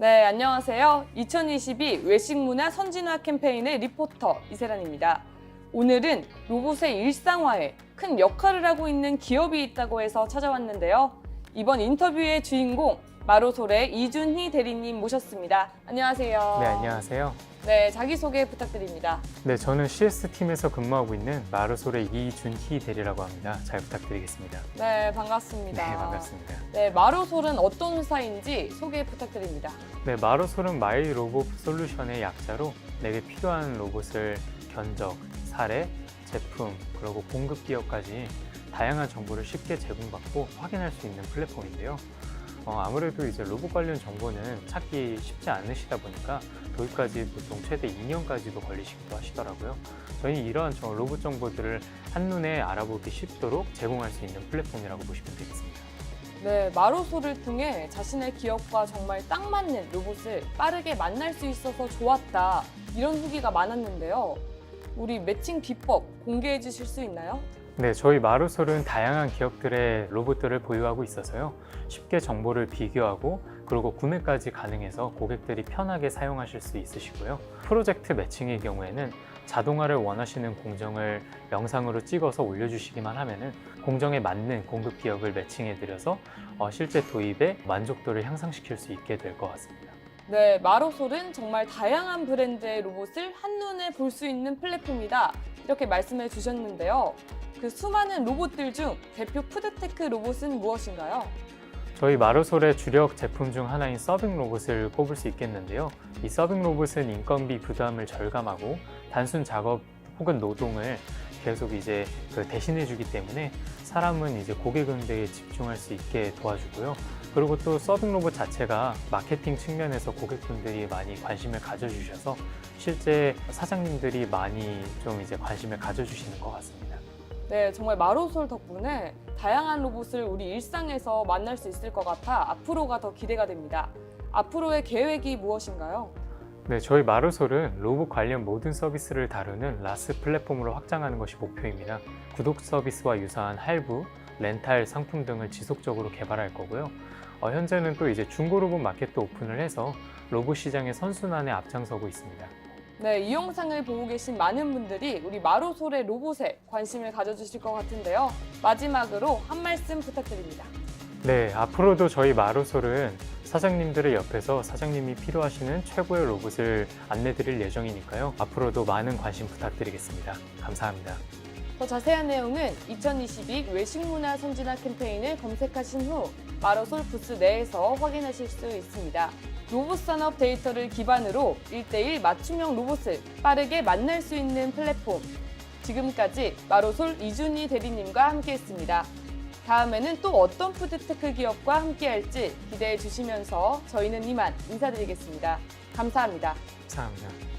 네, 안녕하세요. 2022 외식문화 선진화 캠페인의 리포터 이세란입니다. 오늘은 로봇의 일상화에 큰 역할을 하고 있는 기업이 있다고 해서 찾아왔는데요. 이번 인터뷰의 주인공 마로솔의 이준희 대리님 모셨습니다. 안녕하세요. 네, 안녕하세요. 네, 자기소개 부탁드립니다. 네, 저는 CS 팀에서 근무하고 있는 마르솔의 이준희 대리라고 합니다. 잘 부탁드리겠습니다. 네, 반갑습니다. 네, 반갑습니다. 네, 마로솔은 어떤 회사인지 소개 부탁드립니다. 네, 마르솔은 마이 로봇 솔루션의 약자로 내게 필요한 로봇을 견적, 사례, 제품, 그리고 공급 기업까지 다양한 정보를 쉽게 제공받고 확인할 수 있는 플랫폼인데요. 어, 아무래도 이제 로봇 관련 정보는 찾기 쉽지 않으시다 보니까 도입까지 보통 최대 2년까지도 걸리시기도 하시더라고요. 저희 이러한 저 로봇 정보들을 한눈에 알아보기 쉽도록 제공할 수 있는 플랫폼이라고 보시면 되겠습니다. 네, 마로소를 통해 자신의 기업과 정말 딱 맞는 로봇을 빠르게 만날 수 있어서 좋았다. 이런 후기가 많았는데요. 우리 매칭 비법 공개해 주실 수 있나요? 네, 저희 마루솔은 다양한 기업들의 로봇들을 보유하고 있어서요. 쉽게 정보를 비교하고 그리고 구매까지 가능해서 고객들이 편하게 사용하실 수 있으시고요. 프로젝트 매칭의 경우에는 자동화를 원하시는 공정을 영상으로 찍어서 올려주시기만 하면은 공정에 맞는 공급 기업을 매칭해 드려서 어, 실제 도입에 만족도를 향상시킬 수 있게 될 것 같습니다. 네, 마로솔은 정말 다양한 브랜드의 로봇을 한눈에 볼 수 있는 플랫폼이다. 이렇게 말씀해 주셨는데요. 그 수많은 로봇들 중 대표 푸드테크 로봇은 무엇인가요? 저희 마루솔의 주력 제품 중 하나인 서빙 로봇을 꼽을 수 있겠는데요. 이 서빙 로봇은 인건비 부담을 절감하고 단순 작업 혹은 노동을 계속 이제 그 대신해 주기 때문에 사람은 이제 고객 응대에 집중할 수 있게 도와주고요. 그리고 또 서빙 로봇 자체가 마케팅 측면에서 고객분들이 많이 관심을 가져주셔서 실제 사장님들이 많이 좀 이제 관심을 가져주시는 것 같습니다. 네, 정말 마로솔 덕분에 다양한 로봇을 우리 일상에서 만날 수 있을 것 같아 앞으로가 더 기대가 됩니다. 앞으로의 계획이 무엇인가요? 네, 저희 마루솔은 로봇 관련 모든 서비스를 다루는 라스 플랫폼으로 확장하는 것이 목표입니다. 구독 서비스와 유사한 할부, 렌탈 상품 등을 지속적으로 개발할 거고요. 어, 현재는 또 이제 중고 로봇 마켓도 오픈을 해서 로봇 시장의 선순환에 앞장서고 있습니다. 네, 이 영상을 보고 계신 많은 분들이 우리 마로솔의 로봇에 관심을 가져주실 것 같은데요. 마지막으로 한 말씀 부탁드립니다. 네, 앞으로도 저희 마루솔은 사장님들의 옆에서 사장님이 필요하시는 최고의 로봇을 안내드릴 예정이니까요. 앞으로도 많은 관심 부탁드리겠습니다. 감사합니다. 더 자세한 내용은 2022 외식문화 선진화 캠페인을 검색하신 후 마로솔 부스 내에서 확인하실 수 있습니다. 로봇 산업 데이터를 기반으로 1대1 맞춤형 로봇을 빠르게 만날 수 있는 플랫폼. 지금까지 마로솔 이준희 대리님과 함께했습니다. 다음에는 또 어떤 푸드테크 기업과 함께할지 기대해 주시면서 저희는 이만 인사드리겠습니다. 감사합니다. 감사합니다.